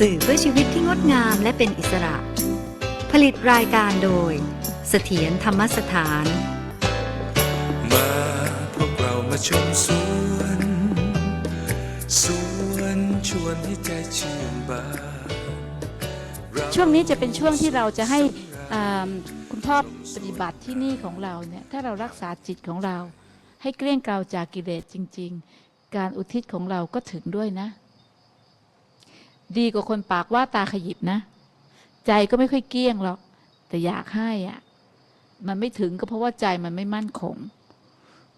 สื่อเพื่อชีวิตที่งดงามและเป็นอิสระ ผลิตรายการโดย เสถียรธรรมสถาน มาพวกเรามาชมสวนสวนชวนให้ใจชื่นบานเราช่วงนี้จะเป็นช่วงที่เราจะให้อ่าคุณพ่อปฏิบัติที่นี่ของเราเนี่ยถ้าเรารักษาจิตของเรา ให้เกลี้ยงเกลาจากกิเลสจริง ๆ การอุทิศของเราก็ถึงด้วยนะ ดีกว่าคนปากว่าตาขยิบนะ ใจก็ไม่ค่อยเกี้ยงหรอก แต่อยากให้อะ่ะ มันไม่ถึงก็เพราะว่าใจมันไม่มั่นคง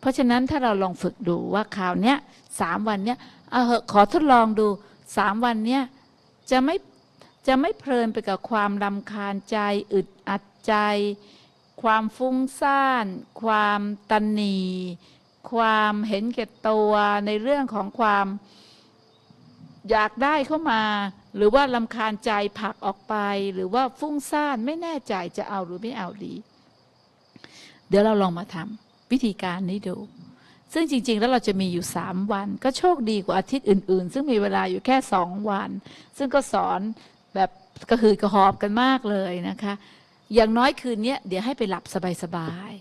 เพราะฉะนั้นถ้าเราลองฝึกดูว่าคราวเนี้ยสามวันเนี้ยเอาเหอะขอทดลองดูสามวันเนี้ยจะไม่จะไม่เพลินไปกับความรำคาญใจอึดอัดใจ ความฟุ้งซ่าน ความตันหนีความเห็นแก่ตัวในเรื่องของความ อยากได้เข้ามา หรือว่าลำคาญใจผลักออกไป หรือว่าฟุ้งซ่านไม่แน่ใจจะเอาหรือไม่เอาดี เดี๋ยวเราลองมาทำวิธีการนี้ดู ซึ่งจริง ๆ แล้วเราจะมีอยู่สามวัน ก็โชคดีกว่าอาทิตย์อื่น ๆ ซึ่งมีเวลาอยู่แค่สองวัน ซึ่งก็สอนแบบกระหืดกระหอบกันมากเลยนะคะ อย่างน้อยคืนนี้เดี๋ยวให้ไปหลับสบาย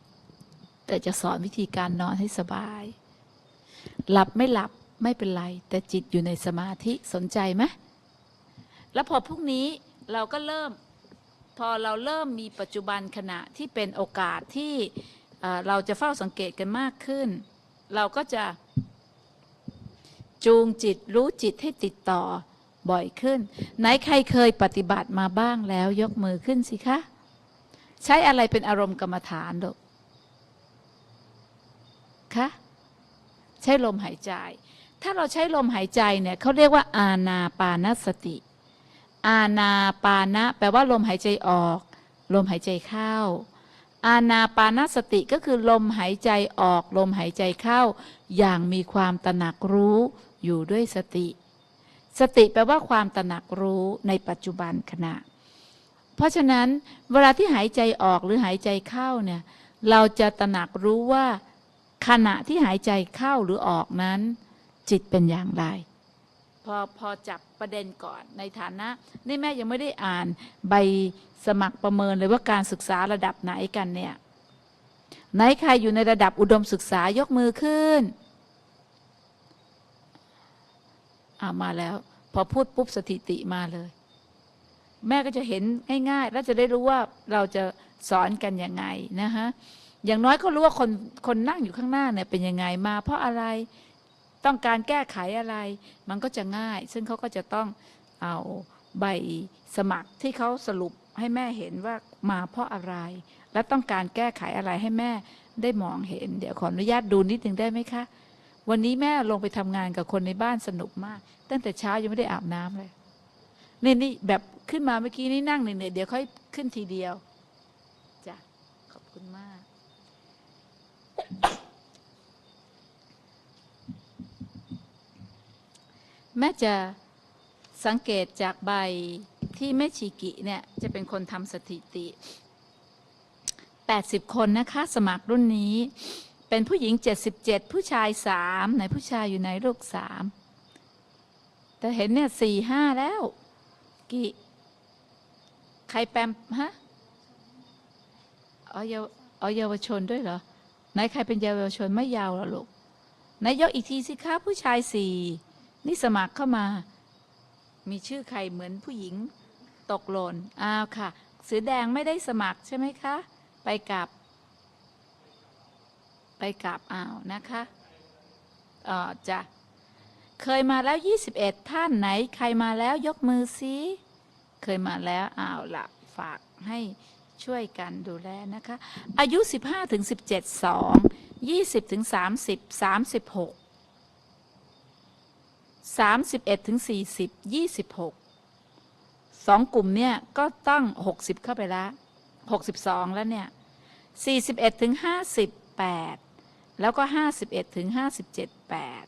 ๆแต่จะสอนวิธีการนอนให้สบาย หลับไม่หลับ ไม่เป็นไร แต่จิตอยู่ในสมาธิสนใจไหมแล้วพอพรุ่งนี้เราก็เริ่ม พอเราเริ่มมีปัจจุบันขณะที่เป็นโอกาสที่เราจะเฝ้าสังเกตกันมากขึ้น เราก็จะจูงจิตรู้จิตให้ติดต่อบ่อยขึ้น ไหนใครเคยปฏิบัติมาบ้างแล้วยกมือขึ้นสิคะ ใช้อะไรเป็นอารมณ์กรรมฐานดกคะใช้ลมหายใจ ถ้าเราใช้ลมหายใจเนี่ยเขาเรียกว่าอาณาปานสติ อาณาปานะ แปลว่าลมหายใจออก ลมหายใจเข้า อาณาปานสติก็คือลมหายใจออก ลมหายใจเข้า อย่างมีความตระหนักรู้อยู่ด้วยสติ สติแปลว่าความตระหนักรู้ในปัจจุบันขณะ เพราะฉะนั้นเวลาที่หายใจออกหรือหายใจเข้าเนี่ยเราจะตระหนักรู้ว่าขณะที่หายใจเข้าหรือออกนั้น จิตเป็นอย่างไร พอพอจับประเด็นก่อนในฐานะนี่แม่ยังไม่ได้อ่านใบสมัครประเมินเลยว่าการศึกษาระดับไหนกันเนี่ยไหนใครอยู่ในระดับอุดมศึกษายกมือขึ้นอามาแล้ว พอพูดปุ๊บสถิติมาเลย แม่ก็จะเห็นง่ายๆ แล้วจะได้รู้ว่าเราจะสอนกันยังไงนะฮะอย่างน้อยก็รู้ว่าคนคนนั่งอยู่ข้างหน้าเนี่ยเป็นยังไงมา เพราะอะไร ต้องการแก้ไขอะไร มันก็จะง่าย ซึ่งเขาก็จะต้องเอาใบสมัครที่เขาสรุปให้แม่เห็นว่ามาเพราะอะไร และต้องการแก้ไขอะไรให้แม่ได้มองเห็น เดี๋ยวขออนุญาตดูนิดหนึ่งได้ไหมคะ วันนี้แม่ลงไปทำงานกับคนในบ้านสนุกมาก ตั้งแต่เช้ายังไม่ได้อาบน้ำเลยนี่นี่แบบขึ้นมาเมื่อกี้นี่นั่งเหนื่อยเดี๋ยวค่อยขึ้นทีเดียวจ้ะขอบคุณมาก แม่จะสังเกตจากใบที่แม่ชีกิเนี่ยจะเป็นคนทำสถิติ 80 คนนะคะสมัครรุ่นนี้ เป็นผู้หญิง 77 ผู้ชาย3ไหนผู้ชายอยู่ไหนลูกสามแต่เห็นเนี่ยสี่ห้าแล้วกี่ใครแปมฮะอ๋อเยาวอ๋อเยาวชนด้วยเหรอไหนใครเป็นเยาวชนไม่ยาวหรอลูกไหนยกอีกทีสิคะผู้ชายสี่ นี่สมัครเข้ามา มีชื่อใครเหมือนผู้หญิง ตกหล่นอ้าวค่ะ เสือแดงไม่ได้สมัครใช่ไหมคะ ไปกลับ ไปกลับอ้าวนะคะเออจะเคยมาแล้ว 21 ท่านไหน ใครมาแล้วยกมือซิเคยมาแล้วอ้าวละฝากให้ช่วยกันดูแลนะคะ อายุ 15ถึง17 2 20ถึง30 36 31ถึง40 26สองกลุ่มเนี่ยก็ตั้ง 60 เข้าไปแล้ว62 แล้วเนี่ย41ถึง58 แล้วก็ 51ถึง57 8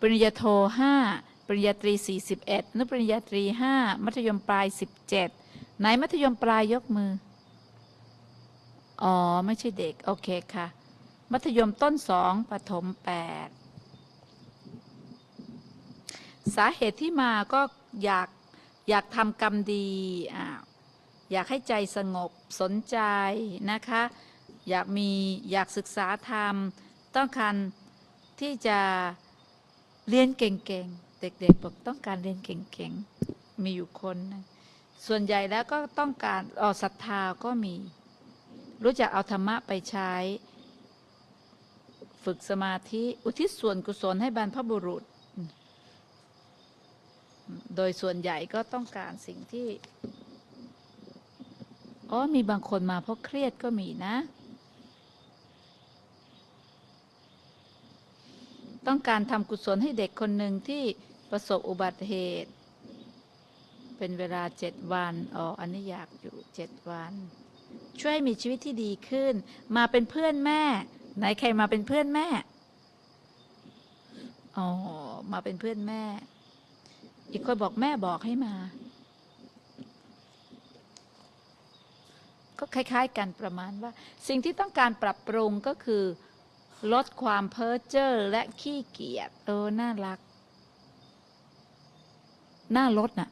ปริญญาโท 5 ปริญญาตรี 41นุปริญญาตรี 5 มัธยมปลาย 17 ไหนมัธยมปลายยกมือ อ๋อ ไม่ใช่เด็ก โอเคค่ะ มัธยมต้น 2ปฐม8 สาเหตุที่มาก็อยากอยากทำกรรมดีอ่าอยากให้ใจสงบสนใจนะคะ อยากมีอยากศึกษาธรรม ต้องการที่จะเรียนเก่งๆ เด็กๆบอกต้องการเรียนเก่งๆ มีอยู่คนนึงส่วนใหญ่แล้วก็ต้องการออศรัทธาก็มี รู้จักเอาธรรมะไปใช้ ฝึกสมาธิ อุทิศส่วนกุศลให้บรรพบุรุษ โดยส่วนใหญ่ก็ต้องการสิ่งที่ อ๋อ มีบางคนมาเพราะเครียดก็มีนะ ต้องการทำกุศลให้เด็กคนหนึ่งที่ประสบอุบัติเหตุ เป็นเวลาเจ็ดวัน อ๋อ อันนี้อยากอยู่เจ็ดวัน ช่วยมีชีวิตที่ดีขึ้น มาเป็นเพื่อนแม่ ไหนใครมาเป็นเพื่อนแม่ อ๋อ มาเป็นเพื่อนแม่ อีกคนบอกแม่บอกให้มา ก็คล้าย ๆ กันประมาณว่า สิ่งที่ต้องการปรับปรุงก็คือ ลดความเพ้อเจ้อและขี้เกียจเออน่ารัก น่าลดน่ะ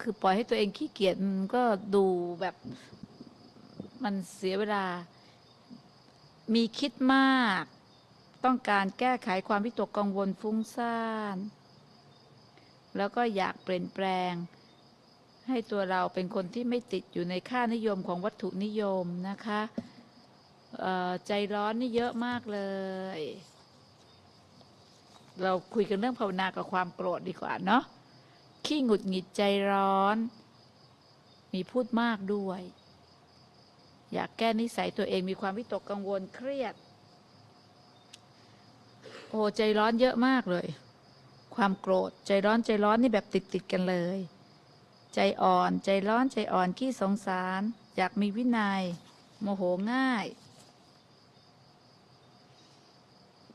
คือปล่อยให้ตัวเองขี้เกียจมันก็ดูแบบมันเสียเวลา มีคิดมาก ต้องการแก้ไขความวิตกกังวลฟุ้งซ่าน แล้วก็อยากเปลี่ยนแปลง ให้ตัวเราเป็นคนที่ไม่ติดอยู่ในค่านิยมของวัตถุนิยมนะคะใจร้อนนี่เยอะมากเลย เราคุยกันเรื่องภาวนากับความโกรธดีกว่าเนาะขี้หงุดหงิดใจร้อน มีพูดมากด้วย อยากแก้นิสัยตัวเองมีความวิตกกังวลเครียด โอ้ใจร้อนเยอะมากเลย ความโกรธ ใจร้อนใจร้อนนี่แบบติดติดกันเลย ใจอ่อนใจร้อนใจอ่อนขี้สงสาร อยากมีวินยัย โมโหง่าย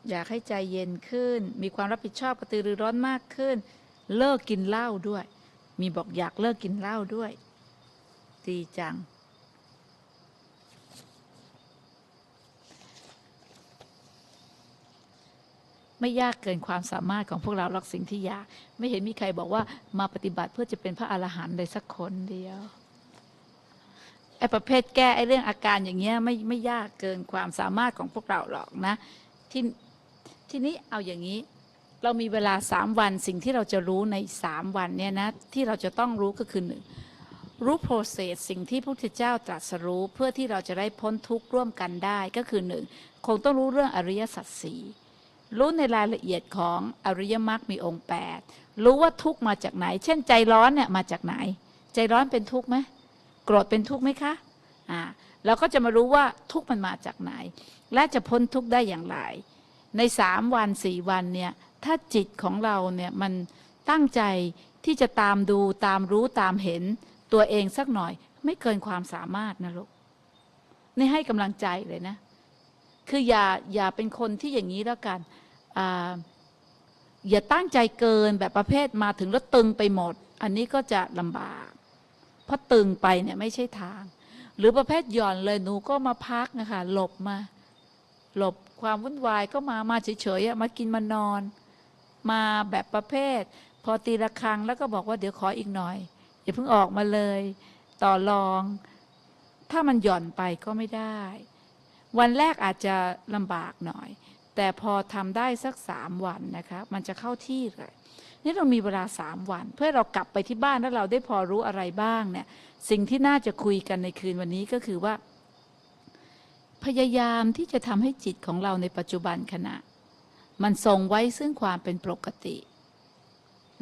อยากให้ใจเย็นขึ้น มีความรับผิดชอบกระตือรือร้นมากขึ้น เลิกกินเหล้าด้วย มีบอกอยากเลิกกินเหล้าด้วยดีจัง ไม่ยากเกินความสามารถของพวกเราหรอกสิ่งที่ยาก ไม่เห็นมีใครบอกว่ามาปฏิบัติเพื่อจะเป็นพระอรหันต์เลยสักคนเดียวไอ้ประเภทแก้ไอ้เรื่องอาการอย่างเงี้ยไม่ไม่ยากเกินความสามารถของพวกเราหรอกนะที่ทีนี้เอาอย่างนี้ เรามีเวลาสามวันสิ่งที่เราจะรู้ในสามวันเนี่ยนะที่เราจะต้องรู้ก็คือหนึ่งรู้โปรเซสสิ่งที่พระพุทธเจ้าตรัสรู้เพื่อที่เราจะได้พ้นทุกข์ร่วมกันได้ก็คือหนึ่งคงต้องรู้เรื่องอริยสัจสี่ รู้ในรายละเอียดของอริยมรรคมีองค์ 8 รู้ว่าทุกมาจากไหน เช่นใจร้อนเนี่ยมาจากไหน ใจร้อนเป็นทุกข์ไหมโกรธเป็นทุกข์ไหมคะอ่าเราก็จะมารู้ว่าทุกมันมาจากไหน และจะพ้นทุกข์ได้อย่างไร ในสามวันสี่วันเนี่ยถ้าจิตของเราเนี่ยมันตั้งใจที่จะตามดูตามรู้ตามเห็นตัวเองสักหน่อย ไม่เกินความสามารถนะลูกนี่ให้กำลังใจเลยนะ คืออย่าอย่าเป็นคนที่อย่างนี้แล้วกัน อย่าตั้งใจเกินแบบประเภทมาถึงแล้วตึงไปหมด อันนี้ก็จะลำบาก เพราะตึงไปเนี่ยไม่ใช่ทาง หรือประเภทหย่อนเลยหนูก็มาพักนะคะหลบมา หลบความวุ่นวายก็มามาเฉยๆมากินมานอน มาแบบประเภท พอตีระฆังแล้วก็บอกว่าเดี๋ยวขออีกหน่อยอย่าเพิ่งออกมาเลย ต่อรอง ถ้ามันหย่อนไปก็ไม่ได้ วันแรกอาจจะลำบากหน่อย แต่พอทำได้สักสามวันนะคะมันจะเข้าที่เลยนี่เรามีเวลาสามวัน เพื่อเรากลับไปที่บ้านแล้วเราได้พอรู้อะไรบ้างเนี่ยสิ่งที่น่าจะคุยกันในคืนวันนี้ก็คือว่า พยายามที่จะทำให้จิตของเราในปัจจุบันขณะ มันทรงไว้ซึ่งความเป็นปกติ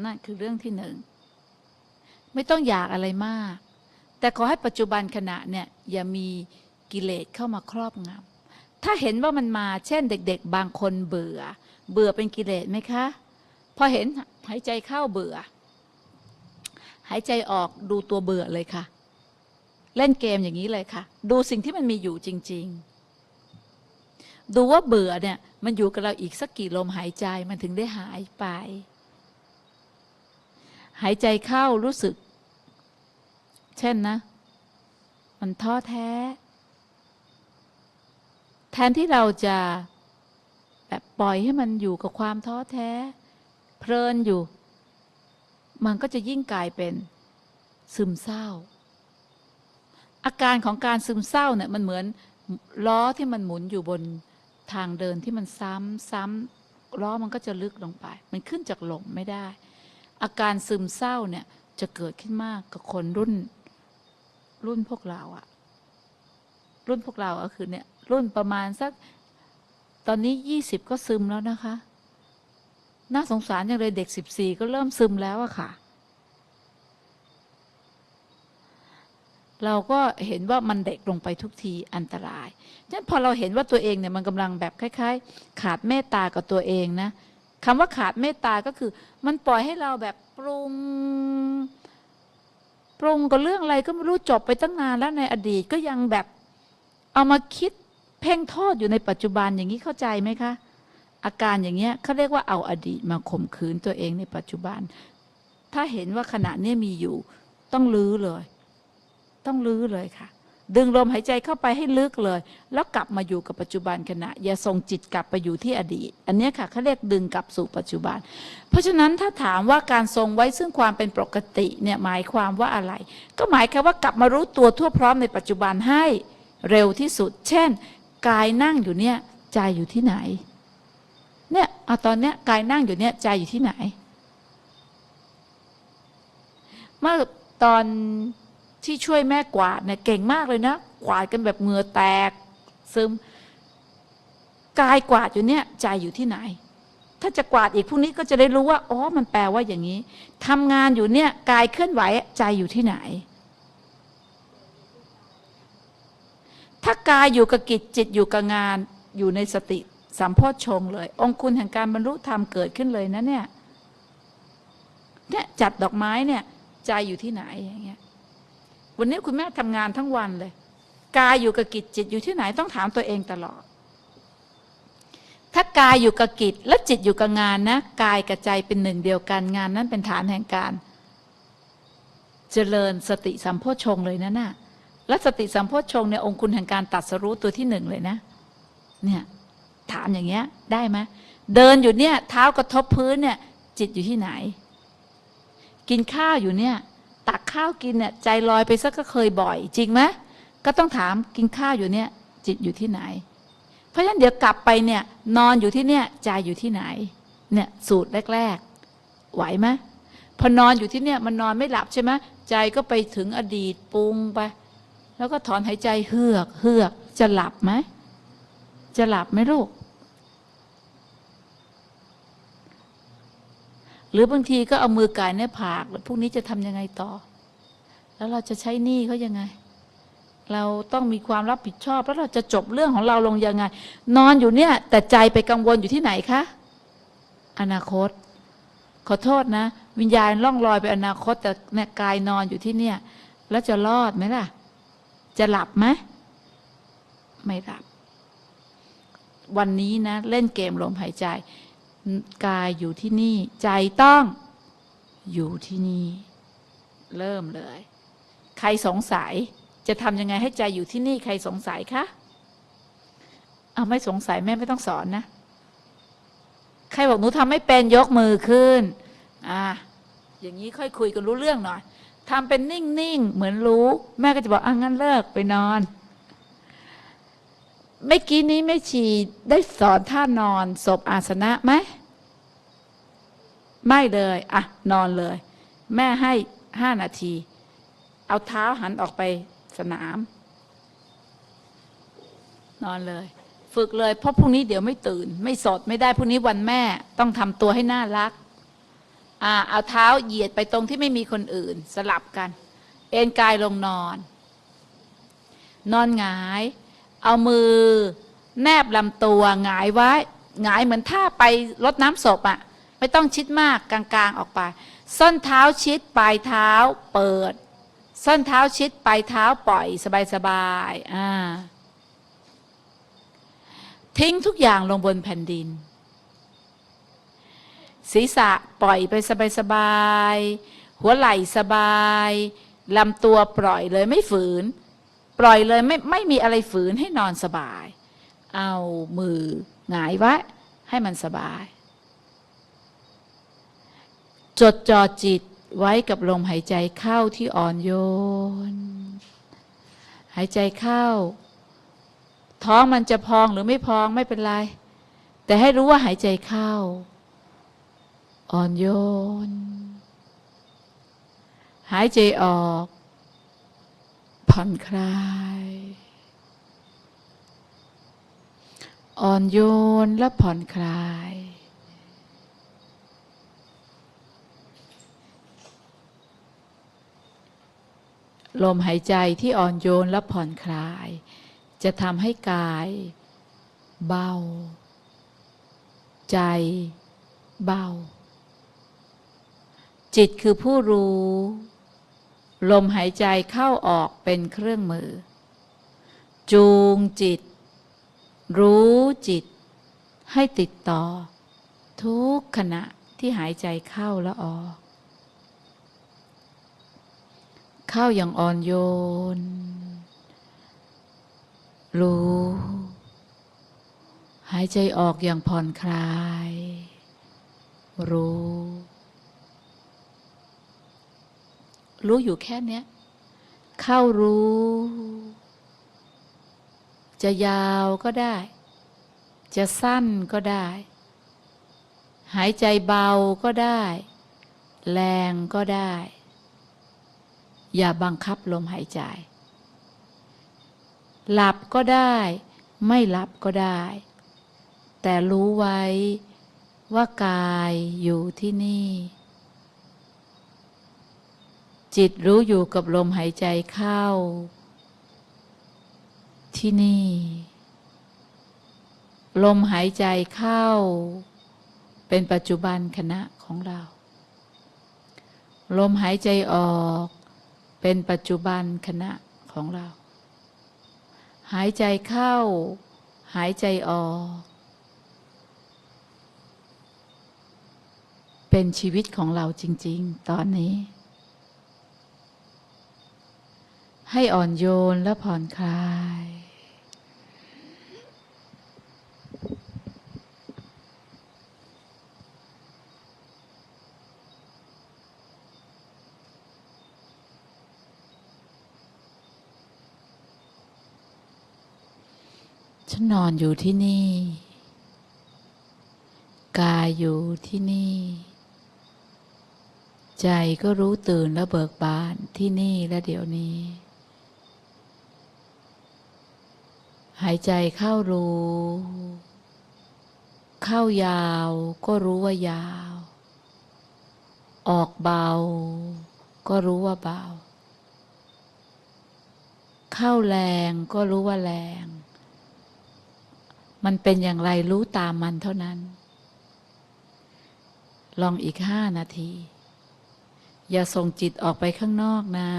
นั่นคือเรื่องที่หนึ่ง ไม่ต้องอยากอะไรมาก แต่ขอให้ปัจจุบันขณะเนี่ยอย่ามีกิเลสเข้ามาครอบงำ ถ้าเห็นว่ามันมา เช่นเด็ก ๆ บางคนเบื่อ เบื่อเป็นกิเลสไหมคะ พอเห็นหายใจเข้าเบื่อ หายใจออกดูตัวเบื่อเลยค่ะ เล่นเกมอย่างนี้เลยค่ะ ดูสิ่งที่มันมีอยู่จริง ๆ ดูว่าเบื่อเนี่ย มันอยู่กับเราอีกสักกี่ลมหายใจมันถึงได้หายไป หายใจเข้ารู้สึก เช่นนะ มันท้อแท้ แทนที่เราจะแบบปล่อยให้มันอยู่กับความท้อแท้ เพลินอยู่ มันก็จะยิ่งกลายเป็นซึมเศร้า อาการของการซึมเศร้าเนี่ยมันเหมือนล้อที่มันหมุนอยู่บนทางเดินที่มันซ้ำซ้ำล้อมันก็จะลึกลงไป มันขึ้นจากหลมไม่ได้ อาการซึมเศร้าเนี่ยจะเกิดขึ้นมากกับคนรุ่น รุ่นพวกเราอะรุ่นพวกเราก็คือเนี่ย รุ่นประมาณสัก ตอนนี้ยี่สิบก็ซึมแล้วนะคะ น่าสงสารอย่างเลยเด็กสิบสี่ก็เริ่มซึมแล้วอะค่ะ เราก็เห็นว่ามันเด็กลงไปทุกทีอันตรายฉะนั้นพอเราเห็นว่าตัวเองเนี่ยมันกำลังแบบคล้าย ๆ ขาดเมตตากับตัวเองนะคำว่าขาดเมตตาก็คือ มันปล่อยให้เราแบบปรุงปรุงกับเรื่องอะไรก็ไม่รู้จบไปตั้งนานแล้วในอดีตก็ยังแบบเอามาคิด เพ่งโทษอยู่ในปัจจุบันอย่างนี้เข้าใจไหมคะ อาการอย่างเงี้ยเขาเรียกว่าเอาอดีตมาข่มขืนตัวเองในปัจจุบัน ถ้าเห็นว่าขณะนี้มีอยู่ ต้องลื้อเลย ต้องลื้อเลยค่ะ ดึงลมหายใจเข้าไปให้ลึกเลย แล้วกลับมาอยู่กับปัจจุบันขณะ อย่าส่งจิตกลับไปอยู่ที่อดีต อันเนี้ยค่ะเขาเรียกดึงกลับสู่ปัจจุบัน เพราะฉะนั้นถ้าถามว่าการทรงไว้ซึ่งความเป็นปกติเนี่ยหมายความว่าอะไร ก็หมายความว่ากลับมารู้ตัวทั่วพร้อมในปัจจุบันให้เร็วที่สุด เช่น กายนั่งอยู่เนี่ยใจอยู่ที่ไหน เนี่ยเอาตอนเนี้ยกายนั่งอยู่เนี่ยใจอยู่ที่ไหน เมื่อตอนที่ช่วยแม่กวาดเนี่ยเก่งมากเลยนะ กวาดกันแบบเหงื่อแตก ซึมกายกวาดอยู่เนี่ยใจอยู่ที่ไหน ถ้าจะกวาดอีกพรุ่งนี้ก็จะได้รู้ว่าอ๋อมันแปลว่าอย่างนี้ทำงานอยู่เนี่ยกายเคลื่อนไหวใจอยู่ที่ไหน ถ้ากายอยู่กับกิจจิตอยู่กับงาน อยู่ในสติสัมโพชฌงเลย องคุณแห่งการบรรลุธรรมเกิดขึ้นเลยนะเนี่ยเนี่ยจัดดอกไม้เนี่ยใจอยู่ที่ไหนอย่างเงี้ยวันนี้คุณแม่ทำงานทั้งวันเลยกายอยู่กับกิจจิตอยู่ที่ไหนต้องถามตัวเองตลอด ถ้ากายอยู่กับกิจและจิตอยู่กับงานนะกายกับใจเป็นหนึ่งเดียวกันงานนั้นเป็นฐานแห่งการ เจริญสติสัมโพชฌงเลยนะน่ะ และสติสัมโพชฌงค์เนี่ยองค์คุณแห่งการตัดสรู้ตัวที่หนึ่งเลยนะ เนี่ยถามอย่างเงี้ยได้ไหมเดินอยู่เนี่ย เท้ากระทบพื้นเนี่ย จิตอยู่ที่ไหน กินข้าวอยู่เนี่ย ตักข้าวกินเนี่ย ใจลอยไปสักก็เคยบ่อย จริงไหมก็ต้องถามกินข้าวอยู่เนี่ย จิตอยู่ที่ไหน เพราะฉะนั้นเดี๋ยวกลับไปเนี่ย นอนอยู่ที่เนี่ยใจอยู่ที่ไหน เนี่ย สูตรแรก ๆ ไหวไหมพอนอนอยู่ที่เนี่ย มันนอนไม่หลับใช่ไหมใจก็ไปถึงอดีตปรุงไป แล้วก็ถอนหายใจเฮือกเฮือก จะหลับไหม จะหลับไหมลูก หรือบางทีก็เอามือกายในผากแล้วพวกนี้จะทำยังไงต่อ แล้วเราจะใช้หนี้เขายังไง เราต้องมีความรับผิดชอบ แล้วเราจะจบเรื่องของเราลงยังไง นอนอยู่เนี่ย แต่ใจไปกังวลอยู่ที่ไหนคะ อนาคต ขอโทษนะ วิญญาณล่องลอยไปอนาคต แต่เนี่ยกายนอนอยู่ที่เนี่ย แล้วจะรอดไหมล่ะ จะหลับไหมไม่หลับ วันนี้นะ เล่นเกมลมหายใจ กายอยู่ที่นี่ ใจต้องอยู่ที่นี่ เริ่มเลย ใครสงสัย จะทำยังไงให้ใจอยู่ที่นี่ ใครสงสัยคะเอาไม่สงสัยแม่ไม่ต้องสอนนะ ใครบอกหนูทำไม่เป็นยกมือขึ้น อะอย่างนี้ค่อยคุยกันรู้เรื่องหน่อย ทำเป็นนิ่งๆ เหมือนรู้ แม่ก็จะบอกอะงั้นเลิกไปนอนเมื่อกี้นี้ไม่ชีได้สอนท่านอนศพอาสนะไหมไม่เลยอะนอนเลย แม่ให้ห้านาที เอาเท้าหันออกไปสนาม นอนเลย ฝึกเลย เพราะพรุ่งนี้เดี๋ยวไม่ตื่น ไม่สดไม่ได้พรุ่งนี้วันแม่ ต้องทำตัวให้น่ารัก อ่าเอาเท้าเหยียดไปตรงที่ไม่มีคนอื่น สลับกัน เอนกายลงนอน นอนหงาย เอามือ แนบลำตัวหงายไว้หงายเหมือนท่าไปรดน้ำศพอะ่ะ ไม่ต้องชิดมากกลางๆออกไป ส้นเท้าชิดปลายเท้าเปิด ส้นเท้าชิดปลายเท้าปล่อยสบายๆอ่าทิ้งทุกอย่างลงบนแผ่นดิน ศีรษะปล่อยไปสบายๆหัวไหล่สบายลำตัวปล่อยเลยไม่ฝืน ปล่อยเลยไม่ไม่มีอะไรฝืนให้นอนสบาย เอามือหงายไว้ให้มันสบาย จดจ่อจิตไว้กับลมหายใจเข้าที่อ่อนโยน หายใจเข้า ท้องมันจะพองหรือไม่พองไม่เป็นไร แต่ให้รู้ว่าหายใจเข้า อ่อนโยน หายใจออก ผ่อนคลาย อ่อนโยนและผ่อนคลาย ลมหายใจที่อ่อนโยนและผ่อนคลาย จะทำให้กายเบา ใจเบา จิตคือผู้รู้ ลมหายใจเข้าออกเป็นเครื่องมือ จูงจิต รู้จิต ให้ติดต่อ ทุกขณะที่หายใจเข้าและออก เข้าอย่างอ่อนโยน รู้ หายใจออกอย่างผ่อนคลาย รู้ รู้อยู่แค่เนี้ย เข้ารู้ จะยาวก็ได้ จะสั้นก็ได้ หายใจเบาก็ได้ แรงก็ได้ อย่าบังคับลมหายใจ หลับก็ได้ ไม่หลับก็ได้ แต่รู้ไว้ว่ากายอยู่ที่นี่ จิตรู้อยู่กับลมหายใจเข้า ที่นี่ ลมหายใจเข้า เป็นปัจจุบันขณะของเรา ลมหายใจออก เป็นปัจจุบันขณะของเรา หายใจเข้า หายใจออก เป็นชีวิตของเราจริง ๆ ตอนนี้ ให้อ่อนโยนและผ่อนคลาย ฉันนอนอยู่ที่นี่ กายอยู่ที่นี่ ใจก็รู้ตื่นและเบิกบานที่นี่และเดี๋ยวนี้ หายใจเข้ารู้ เข้ายาวก็รู้ว่ายาว ออกเบา ก็รู้ว่าเบา เข้าแรงก็รู้ว่าแรง มันเป็นอย่างไรรู้ตามมันเท่านั้น ลองอีกห้านาที อย่าส่งจิตออกไปข้างนอกนะ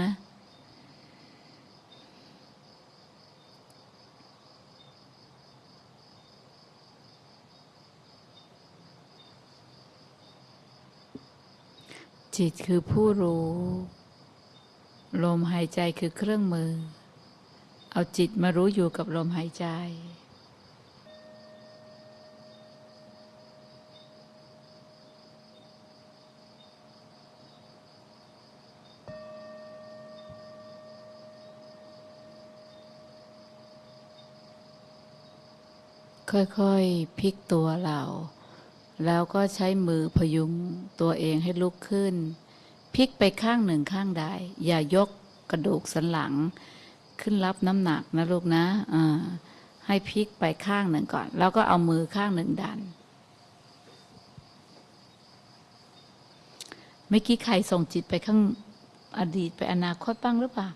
จิตคือผู้รู้ ลมหายใจคือเครื่องมือ เอาจิตมารู้อยู่กับลมหายใจ ค่อยๆพลิกตัวเรา แล้วก็ใช้มือพยุงตัวเองให้ลุกขึ้น พลิกไปข้างหนึ่งข้างใด อย่ายกกระดูกสันหลัง ขึ้นรับน้ำหนักนะลูกนะอ่าให้พลิกไปข้างหนึ่งก่อน แล้วก็เอามือข้างหนึ่งดัน เมื่อกี้ใครส่งจิตไปข้างอดีตไปอนาคตบ้างหรือเปล่า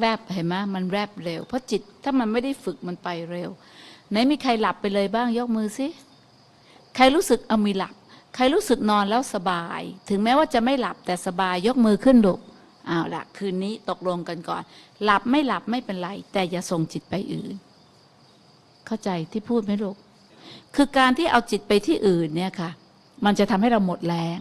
แวบเห็นไหมมันแวบเร็ว เพราะจิตถ้ามันไม่ได้ฝึกมันไปเร็ว ไหนมีใครหลับไปเลยบ้างยกมือสิ ใครรู้สึกเอามีหลับ ใครรู้สึกนอนแล้วสบาย ถึงแม้ว่าจะไม่หลับแต่สบายยกมือขึ้นลูกเอาละคืนนี้ตกลงกันก่อน หลับไม่หลับไม่เป็นไร แต่อย่าส่งจิตไปอื่น เข้าใจที่พูดไหมลูกคือการที่เอาจิตไปที่อื่นเนี่ยค่ะ มันจะทำให้เราหมดแรง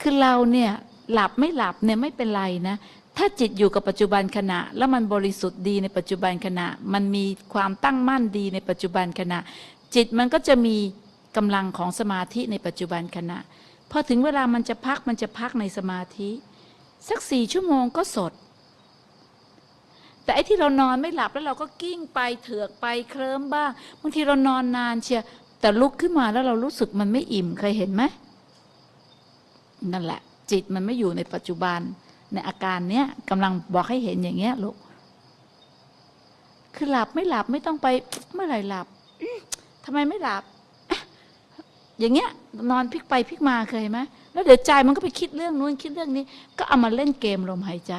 คือเราเนี่ยหลับไม่หลับเนี่ยไม่เป็นไรนะ ถ้าจิตอยู่กับปัจจุบันขณะ แล้วมันบริสุทธิ์ดีในปัจจุบันขณะ มันมีความตั้งมั่นดีในปัจจุบันขณะ จิตมันก็จะมีกำลังของสมาธิในปัจจุบันขณะพอถึงเวลามันจะพักมันจะพักในสมาธิ สักสี่ชั่วโมงก็สด แต่ไอ้ที่เรานอนไม่หลับแล้วเราก็กิ้งไปเถือกไปเคลิ้มบ้างบางทีเรานอนนานเชียแต่ลุกขึ้นมาแล้วเรารู้สึกมันไม่อิ่มเคยเห็นไหมนั่นแหละ จิตมันไม่อยู่ในปัจจุบัน ในอาการเนี้ยกำลังบอกให้เห็นอย่างเงี้ยลูกคือหลับไม่หลับไม่ต้องไปเมื่อไหร่หลับ ทำไมไม่หลับเอ๊ะอย่างเงี้ย นอนพลิกไปพลิกมาเคยไหมแล้วเดี๋ยวใจมันก็ไปคิดเรื่องนู้นคิดเรื่องนี้ ก็เอามาเล่นเกมลมหายใจ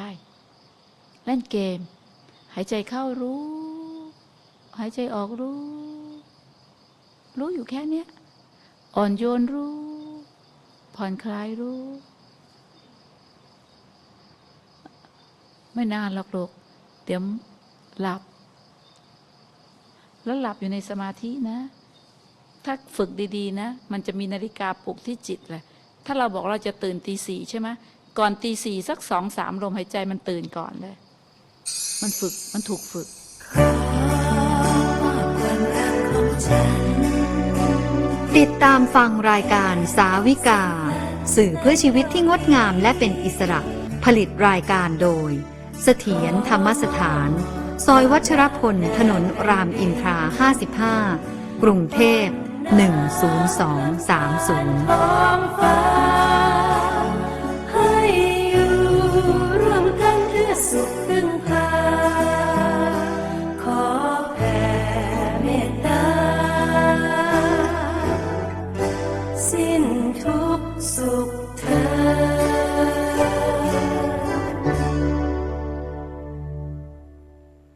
เล่นเกม หายใจเข้ารู้ หายใจออกรู้ รู้อยู่แค่เนี้ยอ่อนโยนรู้ ผ่อนคลายรู้ ไม่นานหรอกลูกเดี๋ยวหลับ แล้วหลับอยู่ในสมาธินะ ถ้าฝึกดีๆนะ มันจะมีนาฬิกาปลุกที่จิตแหละ ถ้าเราบอกเราจะตื่นตีสี่ใช่ไหมก่อนตีสี่สักสองสามลมหายใจมันตื่นก่อนเลย มันฝึกมันถูกฝึกติดตามฟังรายการสาวิกา สื่อเพื่อชีวิตที่งดงามและเป็นอิสระ ผลิตรายการโดย เสถียรธรรมสถาน ซอยวัชรพล ถนนรามอินทรา 55 กรุงเทพ 10230